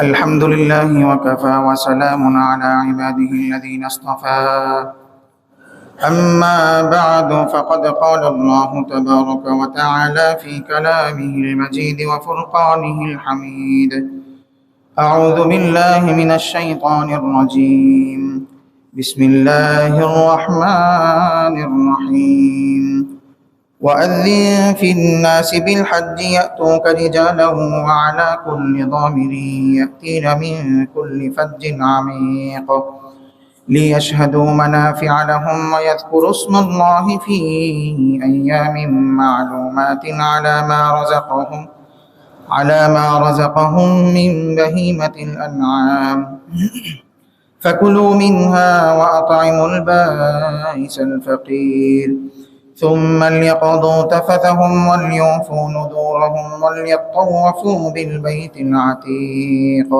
الحمد لله وكفى وسلام على عباده الذين اصطفى. أما بعد فقد قال الله تبارك وتعالى في كلامه المجيد وفرقانه الحميد. أعوذ بالله من الشيطان الرجيم. بسم الله الرحمن الرحيم. وأذن في الناس بالحج يأتوك رجالا وعلى كل ضامر يأتين من كل فج عميق ليشهدوا منافع لهم ويذكروا اسم الله في أيام معلومات على ما رزقهم على ما رزقهم من بهيمة الأنعام. فكلوا منها وأطعموا البائس الفقير. ثم ليقضوا تفثهم وليوفوا نذورهم وليطوفوا بالبيت العتيق.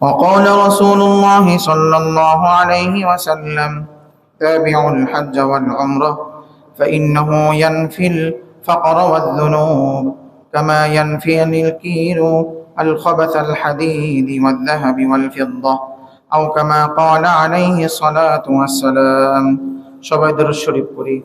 وقال رسول الله صلى الله عليه وسلم تابعوا الحج والعمرة فإنه ينفي الفقر والذنوب كما ينفي الكيل الخبث الحديد والذهب والفضة أو كما قال عليه الصلاة والسلام شباب الشريف قريب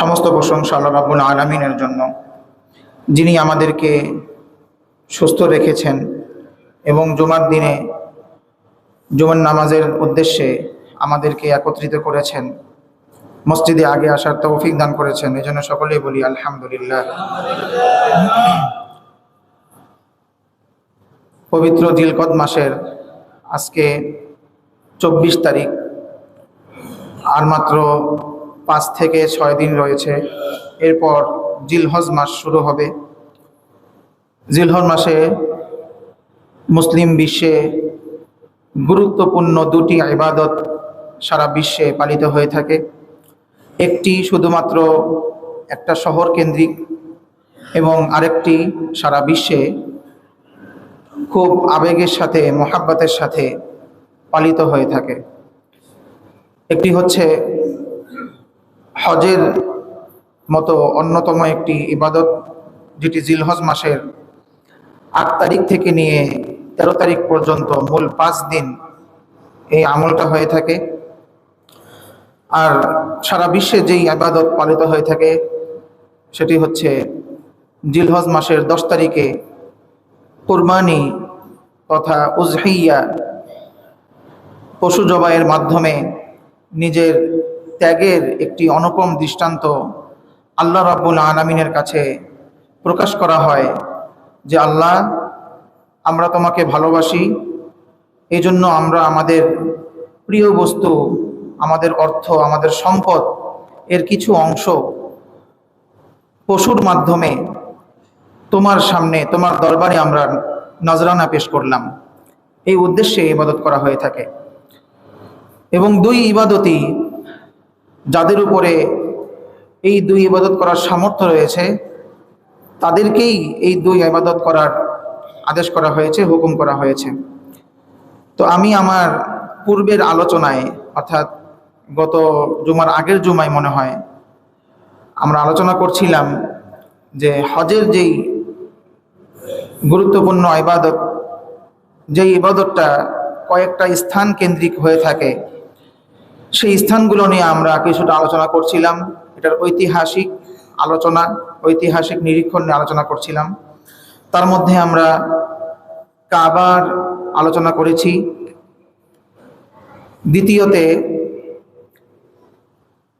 সমস্ত প্রশংসা আল্লাহ রাব্বুল আলমিনের জন্য। যিনি আমাদেরকে সুস্থ রেখেছেন এবং জুমার দিনে, জুমার নামাজের উদ্দেশ্যে আমাদেরকে একত্রিত করেছেন। মসজিদে আগে আসার তৌফিক দান করেছেন এই জন্য সকলেই বলি আলহামদুলিল্লাহ। পবিত্র জিলকদ মাসের আজকে চব্বিশ তারিখ, আর মাত্র পাঁচ থেকে ছয় দিন রয়েছে। এরপর জিলহজ মাস শুরু হবে। জিলহজ মাসে মুসলিম বিশ্বে গুরুত্বপূর্ণ দুটি ইবাদত সারা বিশ্বে পালিত হয়ে থাকে। একটি শুধুমাত্র একটা শহর কেন্দ্রিক এবং আরেকটি সারা বিশ্বে খুব আবেগের সাথে, মোহাব্বতের সাথে পালিত হয়ে থাকে। একটি হচ্ছে হজের মতো অন্যতম একটি ইবাদত, যেটি জিলহজ মাসের আট তারিখ থেকে নিয়ে তেরো তারিখ পর্যন্ত মূল পাঁচ দিন এই আমলটা হয়ে থাকে। আর সারা বিশ্বে যেই আবাদত পালিত হয়ে থাকে, সেটি হচ্ছে জিলহজ মাসের দশ তারিখে কুরবানি তথা উজহিয়া পশু জবাইয়ের মাধ্যমে নিজের ত্যাগের একটি অনুপম দৃষ্টান্ত আল্লাহ রাব্বুল আলমিনের কাছে প্রকাশ করা হয় যে, আল্লাহ, আমরা তোমাকে ভালোবাসি এই জন্য আমরা আমাদের প্রিয় বস্তু, আমাদের অর্থ, আমাদের সম্পদ, এর কিছু অংশ পশুর মাধ্যমে তোমার সামনে, তোমার দরবারে আমরা নজরানা পেশ করলাম। এই উদ্দেশ্যে ইবাদত করা হয়ে থাকে। এবং দুই ইবাদতই যাদের উপরে এই দুই ইবাদত করার সামর্থ্য রয়েছে, তাদেরকেই এই দুই ইবাদত করার আদেশ করা হয়েছে, হুকুম করা হয়েছে। তো আমি আমার পূর্বের আলোচনায়, অর্থাৎ গত জুমার আগের জুমায় মনে হয়, আমরা আলোচনা করছিলাম যে হজের যেই গুরুত্বপূর্ণ ইবাদত, যেই ইবাদতটা কয়েকটা স্থান কেন্দ্রিক হয়ে থাকে সেই স্থানগুলো নিয়ে আমরা কিছুটা আলোচনা করছিলাম। এটার ঐতিহাসিক আলোচনা, ঐতিহাসিক নিরীক্ষণ নিয়ে আলোচনা করছিলাম। তার মধ্যে আমরা কাবার আলোচনা করেছি। দ্বিতীয়তে,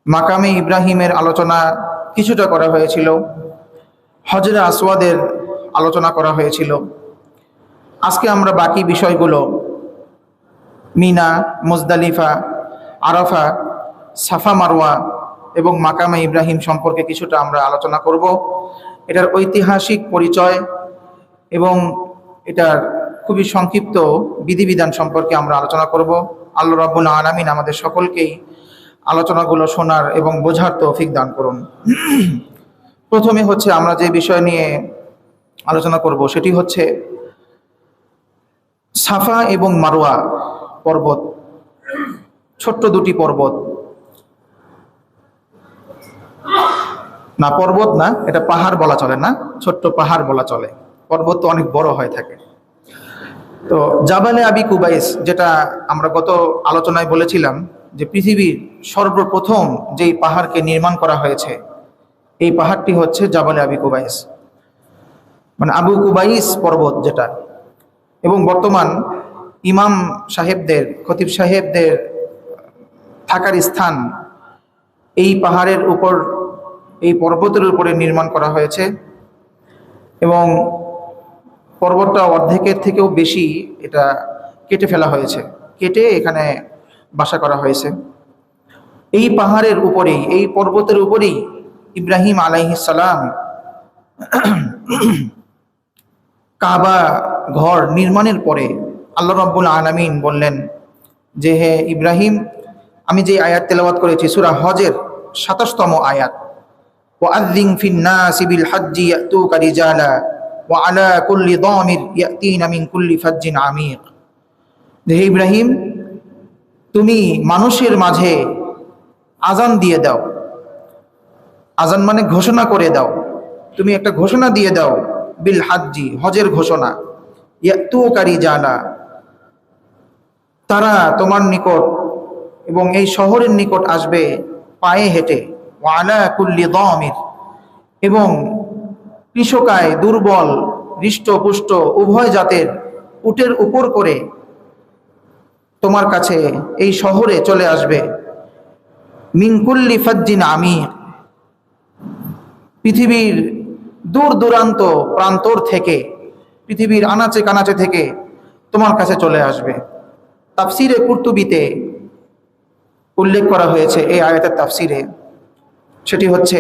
মাকামে ইব্রাহিমের আলোচনা কিছুটা করা হয়েছিল। হজরে আসওয়াদের আলোচনা করা হয়েছিল। আজকে আমরা বাকি বিষয়গুলো, Mina, Muzdalifah Arafah, Safa Marwah এবং মাকামে ইব্রাহিম সম্পর্কে কিছুটা আমরা আলোচনা করব। এটার ঐতিহাসিক পরিচয় এবং এটার খুবই সংক্ষিপ্ত বিধিবিধান সম্পর্কে আমরা আলোচনা করব। আল্লাহ রাব্বুল আলামিন আমাদের সকলকেই আলোচনাগুলো শোনার এবং বোঝার তৌফিক দান করুন। প্রথমে হচ্ছে আমরা যে বিষয় নিয়ে আলোচনা করব সেটি হচ্ছে সাফা এবং মারোয়া পর্বত। ছোট্ট দুটি পর্বত। না পর্বত না, এটা পাহাড় বলা চলে না, ছোট্ট পাহাড় বলা চলে। পর্বত তো অনেক বড় হয়ে থাকে। তো জাবালে আবি কুবাইস, যেটা আমরা গত আলোচনায় বলেছিলাম যে পৃথিবীর সর্বপ্রথম যেই পাহাড়কে নির্মাণ করা হয়েছে, এই পাহাড়টি হচ্ছে জাবালে আবি কুবাইস। মানে আবু কুবাইস পর্বত যেটা। এবং বর্তমান ইমাম সাহেবদের, খতিব সাহেবদের থাকার স্থান এই পাহাড়ের উপর, এই পর্বতের উপরে নির্মাণ করা হয়েছে এবং পর্বতটা অর্ধেকের থেকেও বেশি এটা কেটে ফেলা হয়েছে। কেটে এখানে বাসা করা হয়েছে। এই পাহাড়ের উপরেই, এই পর্বতের উপরেই ইব্রাহিম আলাইহিসালাম কাবা ঘর নির্মাণের পরে আল্লাহ রব্বুল আলামিন বললেন যে, হে ইব্রাহিম আমি যে আয়াত তেলাবাত করেছি, সুরা হজের সাতাশতম আয়াত। ও আদিং ফিন্না সিবিল হাজ্জি তু কারিজালা ও আলা কুল্লি দমির ইয়াতিন আমিন কুল্লি ফাজ্জিন আমির। হে ইব্রাহিম, তুমি মানুষের মাঝে আজান দিয়ে দাও। আজান মানে ঘোষণা করে দাও। তুমি একটা ঘোষণা দিয়ে দাও, বিল হাজ্জি, হজের ঘোষণা। ইয়াত তু কারি জানা তারা তোমার নিকট এবং এই শহরের নিকট আসবে পায়ে হেঁটে, ওয়ালা কুল্লি এবং কৃষকায় দুর্বল, হৃষ্টপুষ্ট উভয় জাতের উটের উপর করে তোমার কাছে এই শহরে চলে আসবে। মিঙ্কুল্লি ফাজ্জিন আমির। পৃথিবীর দূর দূরান্ত প্রান্তর থেকে, পৃথিবীর আনাচে কানাচে থেকে তোমার কাছে চলে আসবে। তাফসিরে কুর্তুবিতে উল্লেখ করা হয়েছে এই আয়াতের তাফসিরে। সেটি হচ্ছে,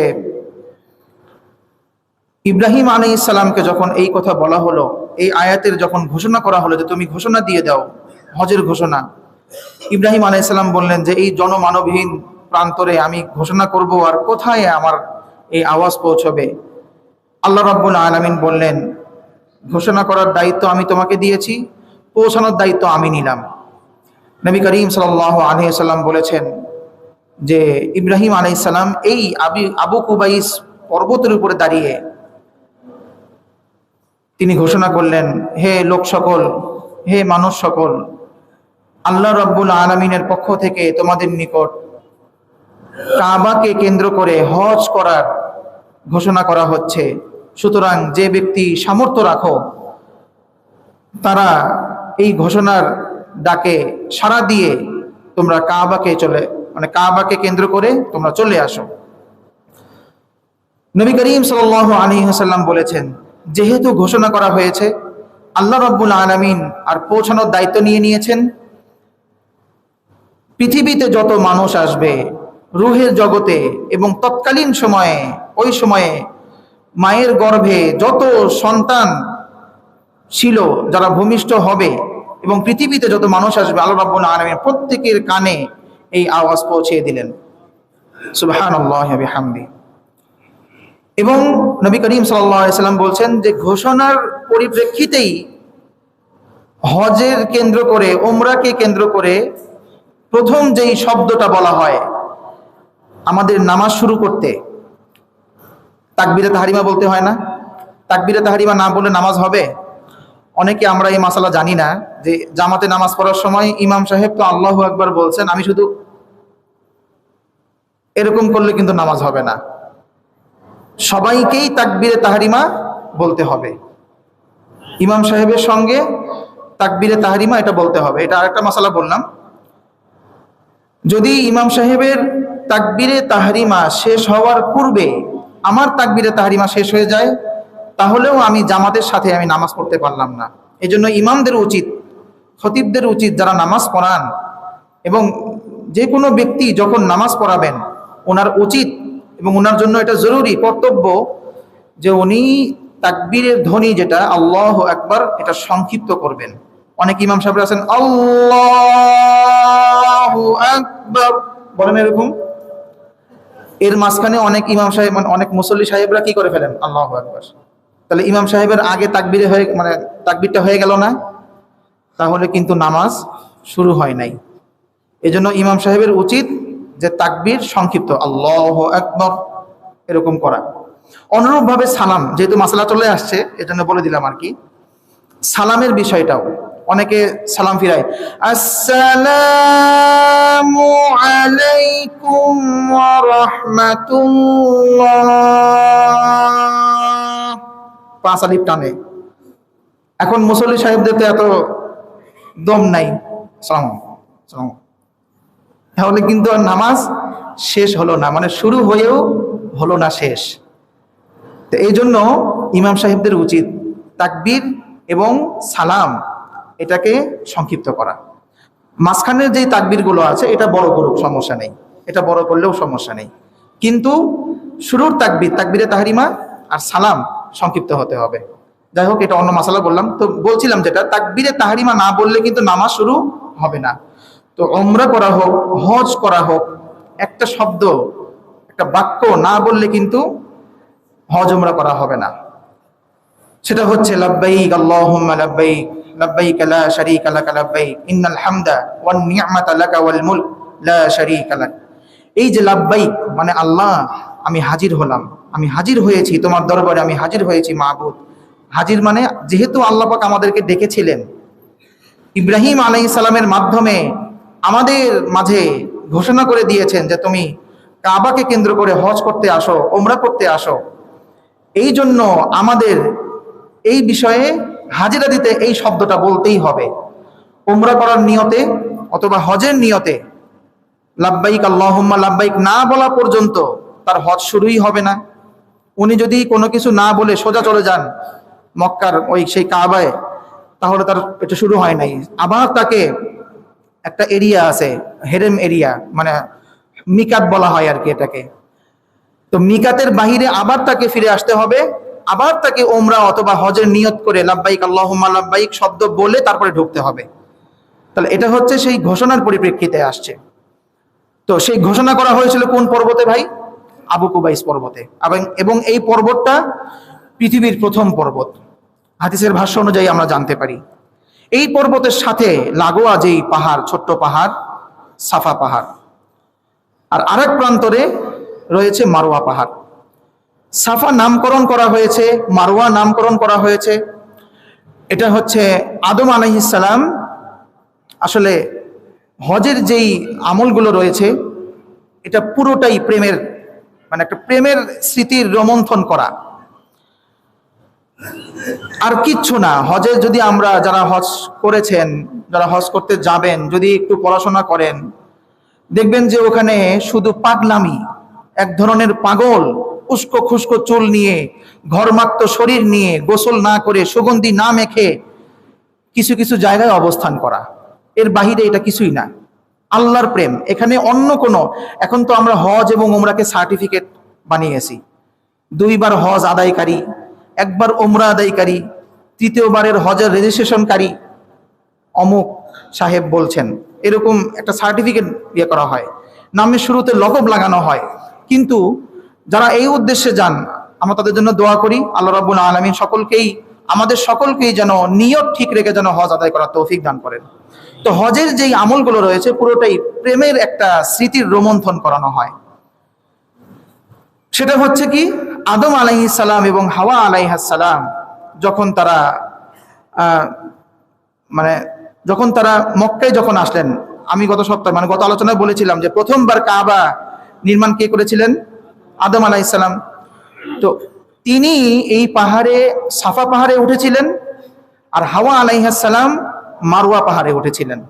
ইব্রাহিম আলী ইসলামকে যখন এই কথা বলা হলো, এই আয়াতের যখন ঘোষণা করা হলো যে তুমি ঘোষণা দিয়ে দাও, হজের ঘোষণা, ইব্রাহিম আলী ইসলাম বললেন যে এই জনমানবহীন প্রান্তরে আমি ঘোষণা করব আর কোথায় আমার এই আওয়াজ পৌঁছবে? আল্লাহ রব্বুল আলমিন বললেন, ঘোষণা করার দায়িত্ব আমি তোমাকে দিয়েছি, পৌঁছানোর দায়িত্ব আমি নিলাম। নবী করিম সাল আলী সাল্লাম বলেছেন যে ইব্রাহিম আলাইসাল্লাম এই আবি, আবু কুবাইস পর্বতের উপরে দাঁড়িয়ে তিনি ঘোষণা করলেন, হে লোক সকল, হে মানুষ সকল, আল্লাহ রব্বুল আলমিনের পক্ষ থেকে তোমাদের নিকট কাবাকে কেন্দ্র করে হজ করার ঘোষণা করা হচ্ছে। সুতরাং যে ব্যক্তি সামর্থ্য রাখো, তারা এই ঘোষণার ডাকে সাড়া দিয়ে তোমরা কাবাকে চলে মানে কাবাকে কেন্দ্র করে তোমরা চলে আসো। নবী করিম সাল আলী হাসাল্লাম বলেছেন, যেহেতু ঘোষণা করা হয়েছে, আল্লাহ রব্বুল আলমিন আর পৌঁছানোর দায়িত্ব নিয়ে নিয়েছেন। পৃথিবীতে যত মানুষ আসবে, রুহের জগতে এবং তৎকালীন সময়ে, ওই সময়ে মায়ের গর্ভে যত সন্তান ছিল যারা ভূমিষ্ঠ হবে এবং পৃথিবীতে যত মানুষ আসবে, আল্লাহ রাব্বুল আলামিন প্রত্যেকের কানে এই আওয়াজ পৌঁছে দিলেন। সুবহানাল্লাহি ওয়া বিহামদি। এবং নবী করিম সাল্লাল্লাহু আলাইহি সাল্লাম বলছেন যে, ঘোষণার পরিপ্রেক্ষিতেই হজের কেন্দ্র করে ওমরাকে কেন্দ্র করে প্রথম যেই শব্দটা বলা হয়, আমাদের নামাজ শুরু করতে। তাকবিরে তাহারিমা বলতে হয় না? তাকবিরে তাহারিমা না বলে নামাজ হবে? অনেকে আমরা এই মাসালা জানি না যে জামাতে নামাজ পড়ার সময় ইমাম সাহেব তো আল্লাহ একবার বলছেন, আমি শুধু এরকম করলে কিন্তু নামাজ হবে না। সবাইকেই তাকবিরে তাহারিমা বলতে হবে। ইমাম সাহেবের সঙ্গে তাকবিরে তাহারিমা এটা বলতে হবে। এটা আরেকটা মশালা বললাম। যদি ইমাম সাহেবের তাকবিরে তাহারিমা শেষ হওয়ার পূর্বে আমার তাকবিরে তাহারিমা শেষ হয়ে যায় তাহলেও আমি জামাতের সাথে আমি নামাজ পড়তে পারলাম না। এই জন্য ইমামদের উচিত, খতিবদের উচিত যারা নামাজ পড়ান এবং যে কোনো ব্যক্তি যখন নামাজ পড়াবেন, ওনার উচিত এবং ওনার জন্য এটা জরুরি, কর্তব্য যে উনি তাকবীরের ধ্বনি যেটা আল্লাহ একবার এটা সংক্ষিপ্ত করবেন। অনেক ইমাম সাহেব আছেন, আল্লাহ আকবার। বলেন এরকম। এর মাঝখানে অনেক ইমাম সাহেব, অনেক মুসল্লি সাহেবরা কি করে ফেলেন? আল্লাহ আকবার। তাহলে ইমাম সাহেবের আগে তাকবিরে হয়ে মানে তাকবিরটা হয়ে গেল না? তাহলে কিন্তু নামাজ শুরু হয় নাই। এজন্য ইমাম সাহেবের উচিত যে তাকবির সংক্ষিপ্ত, আল্লাহ আকবর, এরকম করা। অনুরূপভাবে সালাম, যেহেতু মাসালা চলে আসছে, এজন্য বলে দিলাম আর কি। সালামের বিষয়টাও, অনেকে সালাম ফিরায়, আসসালামু আলাইকুম ওয়া রাহমাতুল্লাহ। পাঁচ আলিফ টানে। এখন মুসল্লি সাহেবদের তো এত দম নাই। সালাম সালাম তাহলে কিন্তু আর নামাজ শেষ হলো না মানে শুরু হয়েও হলো না শেষ। তো এই জন্য ইমাম সাহেবদের উচিত তাকবীর এবং সালাম এটাকে সংক্ষিপ্ত করা। মাঝখানের যে তাকবীরগুলো আছে, এটা বড় করুক, সমস্যা নেই। এটা বড় করলেও সমস্যা নেই। কিন্তু শুরুর তাকবির, তাকবিরে তাহারিমা আর সালাম সংক্ষিপ্ত হতে হবে। যাই হোক, এটা অন্য মাসালা বললাম। তো বলছিলাম যেটা, তাকবীরে তাহারিমা না বললে কিন্তু নামাজ শুরু হবে না। তো অমরা করা হোক, হজ করা হোক, একটা শব্দ, একটা বাক্য না বললে কিন্তু হজ উমরা করা হবে না। সেটা হচ্ছে, লাব্বাইক আল্লাহুম্মা লাব্বাইক লাব্বাইক লা শারীকা লাক লাব্বাইক, ইন্নাল হামদা ওয়ান নি'মাতা লাকা ওয়াল মুলক, লা শারীকা লাক। এই যে লাব্বাইক মানে আল্লাহ, আমি হাজির হলাম। আমি হাজির হয়েছি, তোমার দরবারে আমি হাজির হয়েছি মাহবুদ হাজির মানে যেহেতু আল্লাহ পাক আমাদেরকে ডেকেছিলেন। ইব্রাহিম আলাই সালামের মাধ্যমে আমাদের মাঝে ঘোষণা করে দিয়েছেন যে তুমি কাবাকে কেন্দ্র করে হজ করতে আসো, ওমরা করতে আসো। এই জন্য আমাদের এই বিষয়ে হাজিরা দিতে এই শব্দটা বলতেই হবে। ওমরা করার নিয়তে অথবা হজের নিয়তে লাব্বাইক আল্লাহুম্মা, লাব্বাইক না বলা পর্যন্ত তার হজ শুরুই হবে না। উনি যদি কোনো কিছু না বলে সোজা চলে যান মক্কার ওই সেই কাবায়, তাহলে তার এটা শুরু হয় নাই। আবার তাকে একটা এরিয়া আছে, হেরেম এরিয়া মানে মিকাত বলা হয় আর কি এটাকে। তো মিকাতের বাহিরে আবার তাকে ফিরে আসতে হবে, আবার তাকে ওমরা অথবা হজের নিয়ত করে লাব্বাইক আল্লাহুম্মা লাব্বাইক শব্দ বলে তারপরে ঢুকতে হবে। তাহলে এটা হচ্ছে সেই ঘোষণার পরিপ্রেক্ষিতে আসছে। তো সেই ঘোষণা করা হয়েছিল কোন পর্বতে ভাই? আবু কুবাইস পর্বতে। এবং এই পর্বতটা পৃথিবীর প্রথম পর্বত। হাদিসের ভাষ্য অনুযায়ী আমরা জানতে পারি। এই পর্বতের সাথে লাগোয়া যেই পাহাড়, ছোট্ট পাহাড়, সাফা পাহাড়। আর আরেক প্রান্তরে রয়েছে মারোয়া পাহাড়। সাফা নামকরণ করা হয়েছে, মারোয়া নামকরণ করা হয়েছে। এটা হচ্ছে আদম আলহিসাল্লাম আসলে হজের যেই আমলগুলো রয়েছে, এটা পুরোটাই প্রেমের মানে একটা প্রেমের স্মৃতির রোমন্থন করা। আর কিচ্ছু না, হজে যদি আমরা যারা হজ করেছেন, যারা হজ করতে যাবেন, যদি একটু পড়াশোনা করেন, দেখবেন যে ওখানে শুধু পাগলামি, এক ধরনের পাগল, উস্কো খুস্কো চুল নিয়ে, ঘরমাক্ত শরীর নিয়ে, গোসল না করে, সুগন্ধি না মেখে কিছু কিছু জায়গায় অবস্থান করা। এর বাহিরে এটা কিছুই না। আল্লাহর প্রেম। এখানে অন্য কোনো। এখন তো আমরা হজ এবং ওমরাকে সার্টিফিকেট বানিয়েছি। দুইবার হজ আদায়কারী, একবার ওমরা আদায়কারী, তৃতীয়বারের হজের রেজিস্ট্রেশনকারী অমুক সাহেব বলছেন। এরকম একটা সার্টিফিকেট ইয়ে করা হয়। নামের শুরুতে লকব লাগানো হয়। কিন্তু যারা এই উদ্দেশ্যে যান, আমরা তাদের জন্য দোয়া করি। আল্লাহ রাবুল আলমিন সকলকেই আমাদের সকলকেই যেন নিয়ত ঠিক রেখে যেন হজ আদায় করার তৌফিক দান করেন। তো হজের যেই আমলগুলো রয়েছে, পুরোটাই প্রেমের একটা স্মৃতির রোমন্থন করানো হয়। সেটা হচ্ছে কি, আদম আলাইহিসাল্লাম এবং হাওয়া আলাইহাসাল্লাম যখন তারা মানে যখন তারা মক্কায় যখন আসলেন, আমি গত সপ্তাহে মানে গত আলোচনায় বলেছিলাম যে প্রথমবার কাবা নির্মাণ কে করেছিলেন? আদম আলাইসাল্লাম তো তিনি এই পাহাড়ে, সাফা পাহাড়ে উঠেছিলেন আর হাওয়া আলাইহাসাল্লাম মারুয়া পাহাড়ে উঠেছিলেন।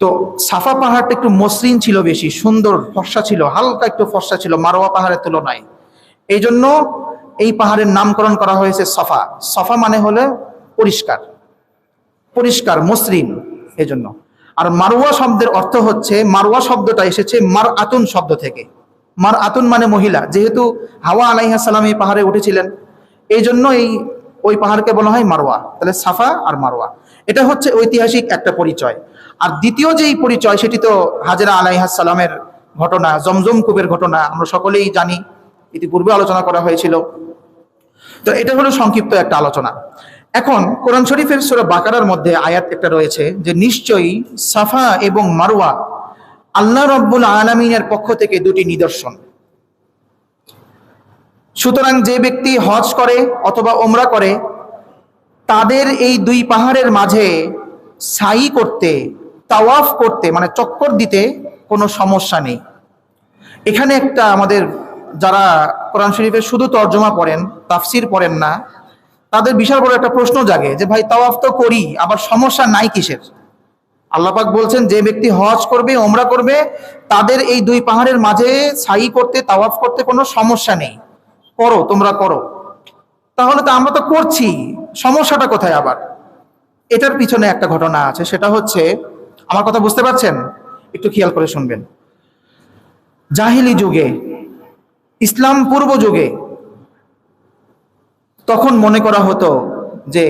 তো সাফা পাহাড়টা একটু মসৃণ ছিল বেশি, সুন্দর ফর্সা ছিল, হালকা একটু ফর্সা ছিল মারোয়া পাহাড়ের তুলনায়। এই জন্য এই পাহাড়ের নামকরণ করা হয়েছে সফা। সফা মানে হলে পরিষ্কার পরিষ্কার, মসৃণ এজন্য আর মারোয়া শব্দের অর্থ হচ্ছে মারোয়া শব্দটা এসেছে মার আতুন শব্দ থেকে। মার আতুন মানে মহিলা, যেহেতু হাওয়া আলাইহা সালাম এই পাহাড়ে উঠেছিলেন, এই জন্য এই ওই পাহাড়কে বলা হয় মারোয়া তাহলে সাফা আর মারোয়া এটা হচ্ছে ঐতিহাসিক একটা পরিচয়। আর দ্বিতীয় যেই পরিচয়, সেটি তো হাজরা আলাইহাসালামের ঘটনা, জমজম কুবের ঘটনা, আমরা সকলেই জানি, ইতিপূর্বে আলোচনা করা হয়েছিল। তো এটা হলো সংক্ষিপ্ত একটা আলোচনা। এখন কোরআন শরীফের সুরা বাকারার মধ্যে আয়াত একটা রয়েছে যে, নিশ্চয়ই সাফা এবং মারওয়া আল্লাহ রব্বুল আলমিনের পক্ষ থেকে দুটি নিদর্শন। সুতরাং যে ব্যক্তি হজ করে অথবা ওমরা করে, তাদের এই দুই পাহাড়ের মাঝে সাই করতে, তাওয়াফ করতে মানে চক্কর দিতে কোনো সমস্যা নেই। এখানে একটা আমাদের যারা কোরআন শরীফের শুধু তর্জমা পড়েন, তাফসির পড়েন না, তাদের বিশাল বড় একটা প্রশ্ন জাগে যে, ভাই, তাওয়াফ তো করি, আবার সমস্যা নাই কিসের? আল্লাপাক বলছেন, যে ব্যক্তি হজ করবে ওমরা করবে, তাদের এই দুই পাহাড়ের মাঝে সাই করতে, তাওয়াফ করতে কোনো সমস্যা নেই। করো, তোমরা করো। তাহলে তো আমরা তো করছি, সমস্যাটা কোথায় আবার? এটার পিছনে একটা ঘটনা আছে, সেটা হচ্ছে, আমার কথা বুঝতে পারছেন? একটু খেয়াল করে শুনবেন। জাহিলি যুগে, ইসলাম পূর্ব যুগে, তখন মনে করা হতো যে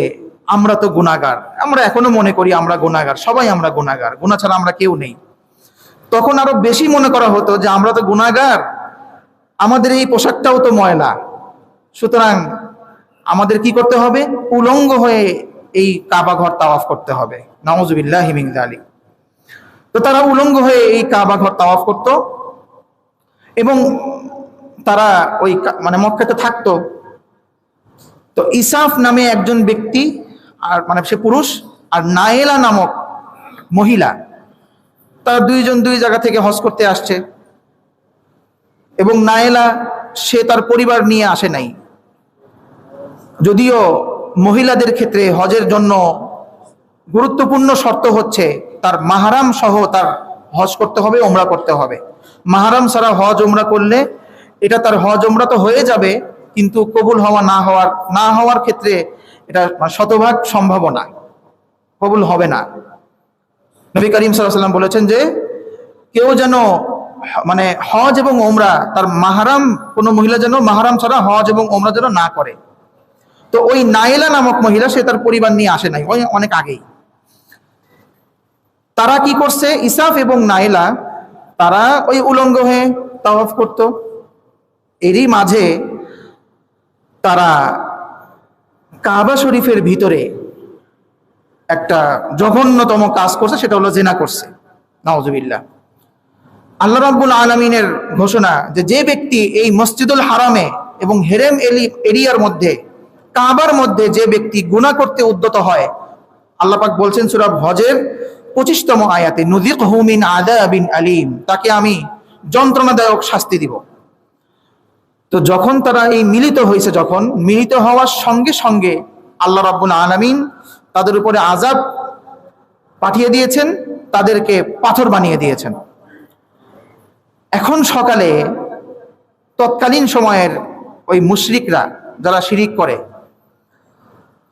আমরা তো গুণাগার আমরা এখনও মনে করি আমরা গুণাগার সবাই আমরা গুণাগার গুণা ছাড়া আমরা কেউ নেই। তখন আরও বেশি মনে করা হতো যে আমরা তো গুণাগার আমাদের এই পোশাকটাও তো ময়লা। সুতরাং আমাদের কি করতে হবে? উলঙ্গ হয়ে এই কাবা ঘর তাওয়াফ করতে হবে। নওয়াজুবিল্লাহ হিমিং আলী তো তারা উলঙ্গ হয়ে এই কাবা ঘর তাওয়াফ করত এবং তারা ওই মানে মক্কাতে থাকতো। তো ইসাফ নামে একজন ব্যক্তি আর মানে সে পুরুষ আর নায়েলা নামক মহিলা, তারা দুইজন দুই জায়গা থেকে হজ করতে আসছে। এবং নায়েলা, সে তার পরিবার নিয়ে আসে নাই। যদিও মহিলাদের ক্ষেত্রে হজের জন্য গুরুত্বপূর্ণ শর্ত হচ্ছে তার মাহারাম সহ তার হজ করতে হবে ওমরা করতে হবে। মাহারাম ছাড়া হজ ওমরা করলে এটা তার হজ ওমরা তো হয়ে যাবে কিন্তু কবুল হওয়া না হওয়ার না হওয়ার ক্ষেত্রে এটা শতভাগ সম্ভাবনা। কবুল হবে না। নবী করিম সাল্লাম বলেছেন যে, কেউ যেন মানে হজ এবং ওমরা তার মাহারাম, কোনো মহিলা যেন মাহারাম ছাড়া হজ এবং ওমরা যেন না করে। তো ওই নাইলা নামক মহিলা, সে তার পরিবার নিয়ে আসে নাই, ওই অনেক আগেই। তারা কি করছে? ইসাফ এবং নাইলা তারা ওই উলঙ্গ হয়ে তাওয়াফ করত। এরই মাঝে তারা কাবা শরীফের ভিতরে একটা জঘন্যতম কাজ করছে, সেটা হলো জেনা করছে। নওয়াজুবিল্লাহ আল্লাহ রাব্বুল আলমিনের ঘোষণা যে যে ব্যক্তি এই মসজিদুল হারামে এবং হেরেম এলি, এরিয়ার মধ্যে, কাবার মধ্যে যে ব্যক্তি গুনাহ করতে উদ্যত হয়, আল্লাহ পাক বলছেন সুরাব হজের পঁচিশতম আয়াতে নুদিক হুমিন আদা বিন আলিম, তাকে আমি যন্ত্রণাদায়ক শাস্তি দিব। তো যখন তারা এই মিলিত হয়েছে, যখন মিলিত হওয়ার সঙ্গে সঙ্গে আল্লাহ রাব্বুল আলামিন তাদের উপরে আজাব পাঠিয়ে দিয়েছেন, তাদেরকে পাথর বানিয়ে দিয়েছেন। এখন সকালে তৎকালীন সময়ের ওই মুশরিকরা যারা শিরিক করে,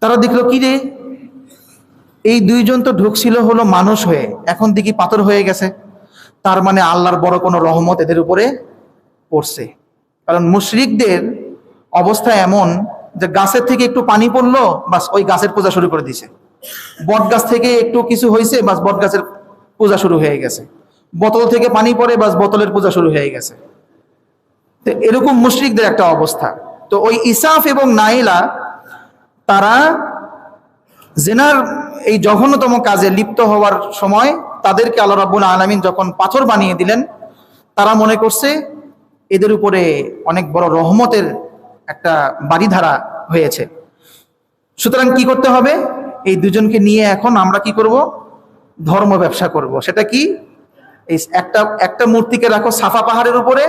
তারা দেখল, কি রে? এই দুইজন তো ঢুকছিল হলো মানুষ হয়ে, এখন দেখি পাথর হয়ে গেছে। তার মানে আল্লাহর বড় কোনো রহমত এদের উপরে পড়ছে। কারণ মুশরিকদের অবস্থা এমন যে গাছের থেকে একটু পানি পড়ল, বাস ওই গাছের পূজা শুরু করে দিছে। বট গাছ থেকে একটু কিছু হয়েছে, বাস বট গাছের পূজা শুরু হয়ে গেছে। বোতল থেকে পানি পড়ে, বাস বোতলের পূজা শুরু হয়ে গেছে। তো এরকম মুশরিকদের একটা অবস্থা। তো ওই ইসাফ এবং নাইলা, তারা জেনার এই জঘন্যতম কাজে লিপ্ত হওয়ার সময় তাদেরকে আল্লাহ রাব্বুল আলামিন যখন পাথর বানিয়ে দিলেন, তারা মনে করছে এদের উপরে অনেক বড় রহমতের একটা বাড়িধারা হয়েছে। সুতরাং কি করতে হবে? এই দুজনকে নিয়ে এখন আমরা কি করব? ধর্ম ব্যবসা করব। সেটা কি? এই একটা একটা মূর্তিকে রাখো সাফা পাহাড়ের উপরে,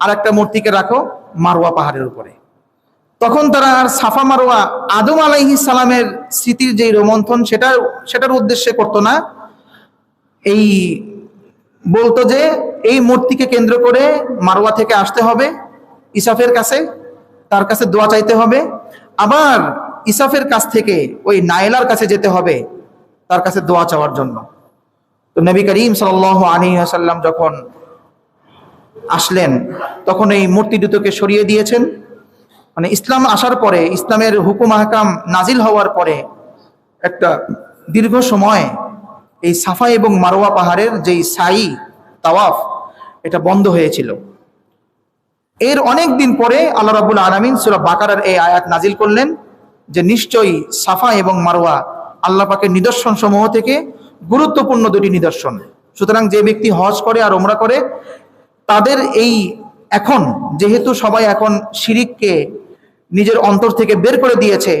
আর একটা মূর্তিকে রাখো মারোয়া পাহাড়ের উপরে। তখন তারা আর সাফা মারোয়া আদম আলাইহি সালামের স্মৃতির যে রোমন্থন, সেটার সেটার উদ্দেশ্যে করতো না। এই বলতো যে এই মূর্তিকে কেন্দ্র করে মারোয়া থেকে আসতে হবে ইসাফের কাছে, তার কাছে দোয়া চাইতে হবে। আবার ইসাফের কাছ থেকে ওই নাইলার কাছে যেতে হবে, তার কাছে দোয়া চাওয়ার জন্য। তো নবী করিম সাল আলী আসাল্লাম যখন আসলেন, তখন এই মূর্তি দুটোকে সরিয়ে দিয়েছেন। মানে ইসলাম আসার পরে, ইসলামের হুকুম আহকাম নাজিল হওয়ার পরে একটা দীর্ঘ সময় এই সাফা এবং মারোয়া পাহাড়ের যেই সাই তাওয়াফ, এটা বন্ধ হয়েছিল। এর অনেক দিন পরে আল্লাহ রাবুল আলমিন সুরা বাকারার এই আয়াত নাজিল করলেন যে নিশ্চয়ই সাফা এবং মারোয়া আল্লাহ পাকের নিদর্শন সমূহ থেকে গুরুত্বপূর্ণ দুটি নিদর্শন। সুতরাং যে ব্যক্তি হজ করে আর ওমরা করে, তাদের এই এখন, যেহেতু সবাই এখন শিরিককে নিজের অন্তর থেকে বের করে দিয়েছে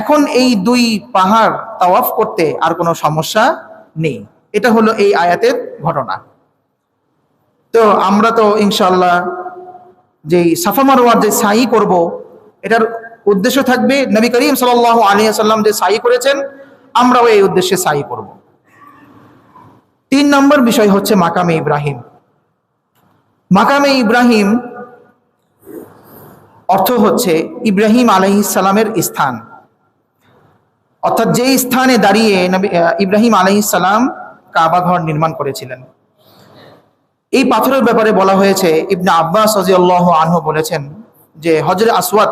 এখন এই দুই পাহাড় তাওয়াফ করতে আর কোনো সমস্যা নেই। এটা হলো এই আয়াতের ঘটনা। তো আমরা তো ইনশাল্লাহ যে সাফা মারোয়ার যে সাই করব, এটার উদ্দেশ্য থাকবে নবী করিম সাল আলী সাল্লাম যে সাই করেছেন, আমরাও এই উদ্দেশ্যে সাই করব। তিন নম্বর বিষয় হচ্ছে মাকামে ইব্রাহিম। মাকামে ইব্রাহিম অর্থ হচ্ছে ইব্রাহিম আলহিসাল্লামের স্থান। অর্থাৎ যে স্থানে দাঁড়িয়ে নবী ইব্রাহিম আলহিসাল্লাম কাবা ঘর নির্মাণ করেছিলেন। এই পাথরের ব্যাপারে বলা হয়েছে, ইবনা আব্বাস আল্লাহ আনহু বলেছেন যে হজরে আসওয়াদ